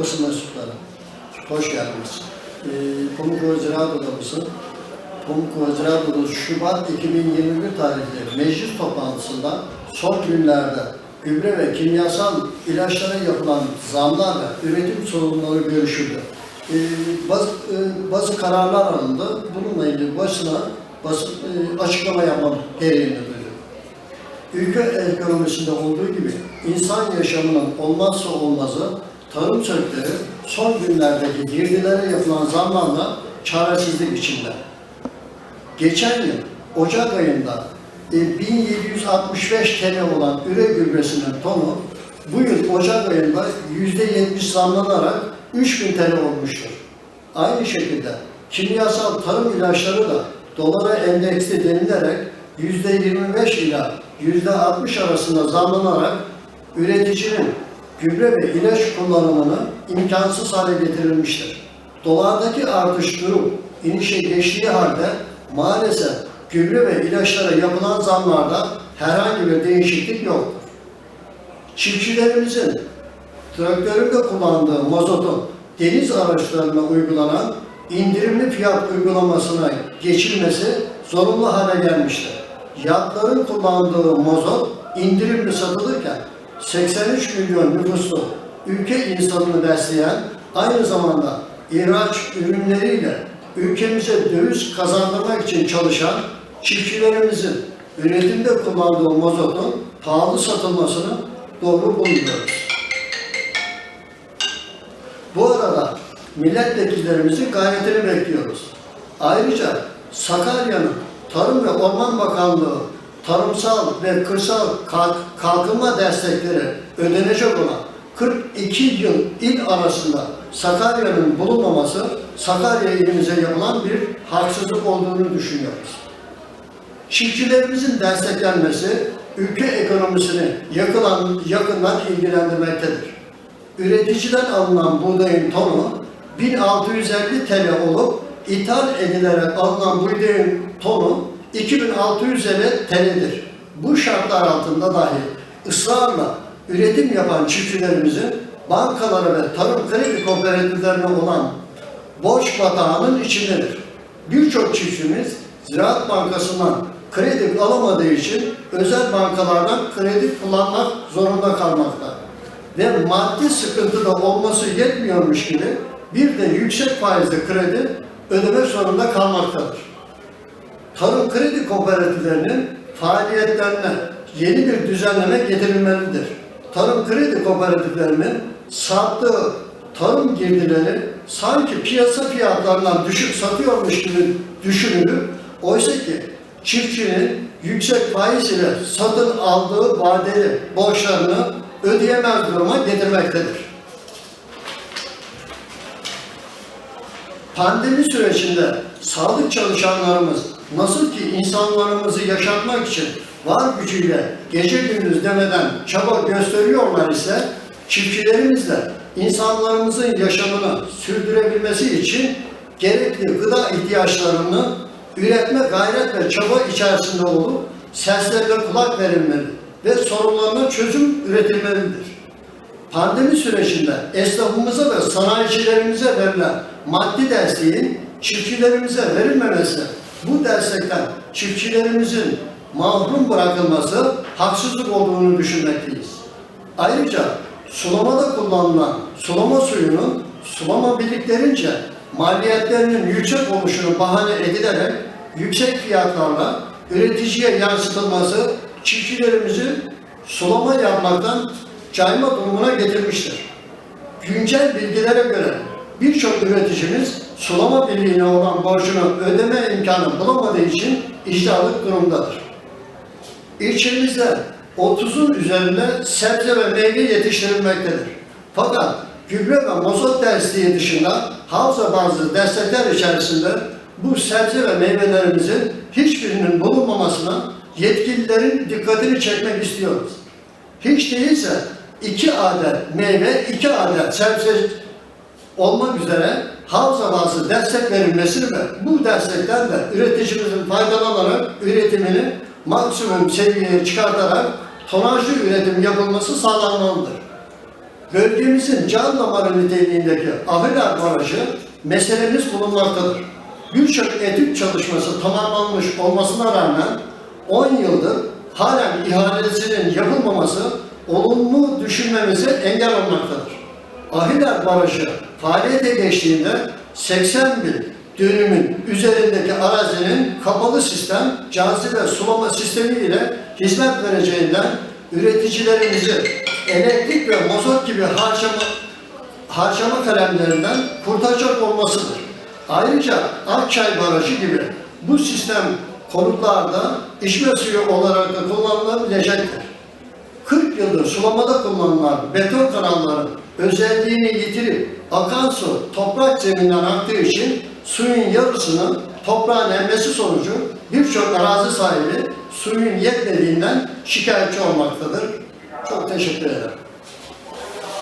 basın mensupları, hoş geldiniz. Ee, Pamukova Ziraat Odamızın Pamukova Ziraat Şubat 2021 tarihli meclis toplantısında son günlerde gübre ve kimyasal ilaçlara yapılan zamlar ve üretim sorunları görüşüldü. Ee, bazı, e, bazı kararlar alındı. Bununla ilgili basına basın, e, açıklama yapmam gereğini duydum. Ülke ekonomisinde olduğu gibi insan yaşamının olmazsa olmazı tarım sektörü son günlerdeki girdilere yapılan zamlarla çaresizlik içinde. Geçen yıl Ocak ayında e, 1765 TL olan üre gübresinin tonu bu yıl Ocak ayında %70 zamlanarak 3000 TL olmuştur. Aynı şekilde kimyasal tarım ilaçları da dolara endeksli denilerek %25 ila %60 arasında zamlanarak üreticinin gübre ve ilaç kullanımını imkansız hale getirilmiştir. Dolardaki artış durum inişe geçtiği halde maalesef gübre ve ilaçlara yapılan zamlarda herhangi bir değişiklik yoktur. Çiftçilerimizin traktöründe kullandığı mazotun deniz araçlarına uygulanan indirimli fiyat uygulamasına geçilmesi zorunlu hale gelmiştir. Yatların kullandığı mazot indirimli satılırken 83 milyon nüfuslu ülke insanını besleyen aynı zamanda ihraç ürünleriyle ülkemize döviz kazandırmak için çalışan çiftçilerimizin üretimde kullandığı mazotun pahalı satılmasını doğru bulmuyoruz. Bu arada milletvekillerimizin gayretini bekliyoruz. Ayrıca Sakarya'nın Tarım ve Orman Bakanlığı tarımsal ve kırsal kalk- kalkınma destekleri ödenecek olan 42 yıl il arasında Sakarya'nın bulunmaması Sakarya ilimize yapılan bir haksızlık olduğunu düşünüyoruz. Çiftçilerimizin desteklenmesi ülke ekonomisini yakılan, yakından ilgilendirmektedir. Üreticiden alınan buğdayın tonu 1650 TL olup ithal edilerek alınan buğdayın tonu 2650 TL'dir. Bu şartlar altında dahi ısrarla üretim yapan çiftçilerimizin bankalara ve tarım kredi kooperatiflerine olan borç batağının içindedir. Birçok çiftçimiz Ziraat Bankası'ndan kredi alamadığı için özel bankalardan kredi kullanmak zorunda kalmakta. Ve maddi sıkıntı da olması yetmiyormuş gibi bir de yüksek faizli kredi ödemek zorunda kalmaktadır. Tarım kredi kooperatiflerinin faaliyetlerine yeni bir düzenleme getirilmelidir. Tarım kredi kooperatiflerinin sattığı tarım girdileri sanki piyasa fiyatlarından düşük satıyormuş gibi düşünülür. Oysa ki çiftçinin yüksek faiz ile satın aldığı vadeli borçlarını ödeyemez duruma getirmektedir. Pandemi sürecinde sağlık çalışanlarımız nasıl ki insanlarımızı yaşatmak için var gücüyle gece gündüz demeden çaba gösteriyorlar ise çiftçilerimiz de insanlarımızın yaşamını sürdürebilmesi için gerekli gıda ihtiyaçlarını üretme gayret ve çaba içerisinde olup seslerine kulak verilmeli ve sorunlarına çözüm üretilmelidir. Pandemi sürecinde esnafımıza ve sanayicilerimize verilen maddi desteğin çiftçilerimize verilmemesi, bu destekten çiftçilerimizin mahrum bırakılması haksızlık olduğunu düşünmekteyiz. Ayrıca sulamada kullanılan sulama suyunun sulama birliklerince maliyetlerinin yüksek oluşunu bahane edilerek yüksek fiyatlarla üreticiye yansıtılması çiftçilerimizi sulama yapmaktan cayma durumuna getirmiştir. Güncel bilgilere göre birçok üreticimiz sulama birliğine olan borcunu ödeme imkanı bulamadığı için icralık durumdadır. İlçemizde 30'un üzerinde sebze ve meyve yetiştirilmektedir. Fakat gübre ve mazot desteği dışında havza bazı destekler içerisinde bu sebze ve meyvelerimizin hiçbirinin bulunmamasına yetkililerin dikkatini çekmek istiyoruz. Hiç değilse iki adet meyve, iki adet sebze olmak üzere havza bazı destek verilmesini ve bu destekten de üreticimizin faydalanarak üretimini maksimum seviyeye çıkartarak tonajlı üretim yapılması sağlanmalıdır. bölgemizin can damarı niteliğindeki Ahılar Barajı meselemiz bulunmaktadır. Birçok etüt çalışması tamamlanmış olmasına rağmen 10 yıldır halen ihalesinin yapılmaması olumlu düşünmemize engel olmaktadır. Ahiler Barajı faaliyete geçtiğinde 80 bin dönümün üzerindeki arazinin kapalı sistem, cazibe sulama sistemi ile hizmet vereceğinden üreticilerimizi elektrik ve mazot gibi harcama, harcama kalemlerinden kurtaracak olmasıdır. Ayrıca Akçay Barajı gibi bu sistem konutlarda içme suyu olarak da kullanılabilecektir. 40 yıldır sulamada kullanılan beton kanalların özelliğini yitirip akan su toprak zeminden aktığı için suyun yarısını toprağın emmesi sonucu birçok arazi sahibi suyun yetmediğinden şikayetçi olmaktadır. Çok teşekkür ederim.